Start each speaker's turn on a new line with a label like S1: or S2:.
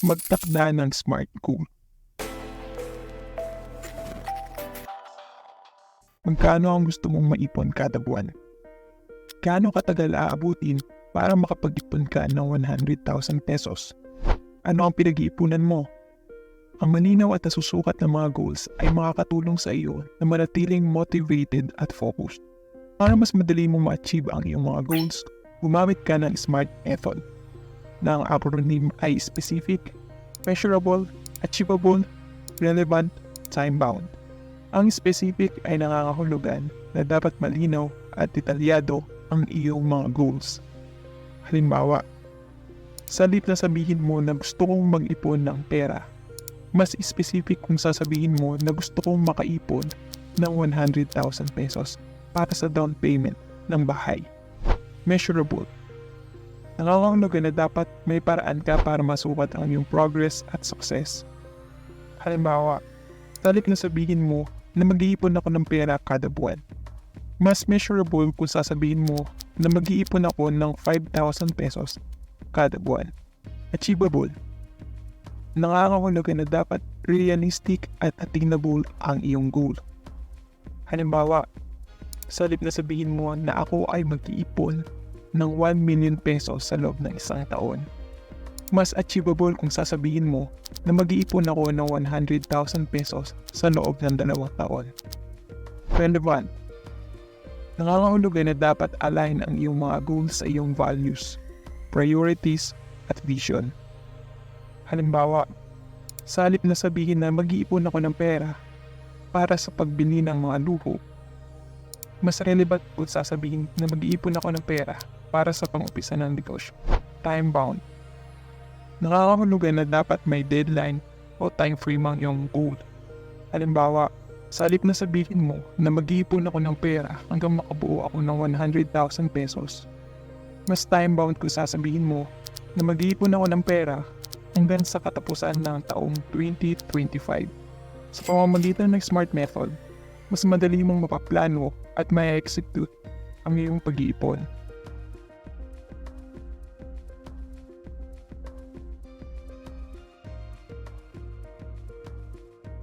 S1: Magtakda ng SMART goal. Magkano ang gusto mong maipon kada buwan? Gaano katagal aabutin para makapag-ipon ka ng 100,000 pesos? Ano ang pinag-iipunan mo? Ang malinaw at nasusukat ng mga goals ay makakatulong sa iyo na manatiling motivated at focused. Para mas madali mong ma-achieve ang iyong mga goals, gumamit ka ng SMART method na ang acronym ay specific, measurable, achievable, relevant, time-bound. Ang specific ay nangangahulugan na dapat malinaw at detalyado ang iyong mga goals. Halimbawa, salit na sabihin mo na gusto kong mag-ipon ng pera, mas specific kung sasabihin mo na gusto kong makaipon ng 100,000 pesos para sa down payment ng bahay. Measurable. Nangangahulugan na dapat may paraan ka para masukat ang iyong progress at success. Halimbawa, salit na sabihin mo na mag-iipon ako ng pera kada buwan. Mas measurable kung sasabihin mo na mag-iipon ako ng 5,000 pesos kada buwan. Achievable. Nangangahulugan na dapat realistic at attainable ang iyong goal. Halimbawa, sa halip na sabihin mo na ako ay mag-iipon ng 1 million pesos sa loob ng isang taon. Mas achievable kung sasabihin mo na mag-iipon ako ng 100,000 pesos sa loob ng dalawang taon. Relevant. Nangangahulugan na dapat align ang iyong mga goals sa iyong values, priorities, at vision. Halimbawa, sa halip na sabihin na mag-iipon ako ng pera para sa pagbili ng mga luho, mas relevant kung sasabihin na mag-iipon ako ng pera para sa pang-upisa ng negosyo. Time-bound. Nakakahulugan na dapat may deadline o time frame ang iyong goal. Halimbawa, sa halip na sabihin mo na mag-iipon ako ng pera hanggang makabuo ako ng 100,000 pesos, mas time-bound kung sasabihin mo na mag-iipon ako ng pera hanggang sa katapusan ng taong 2025. Sa pamamagitan ng SMART method, mas madali mong mapaplano at may execute ang iyong pag-iipon.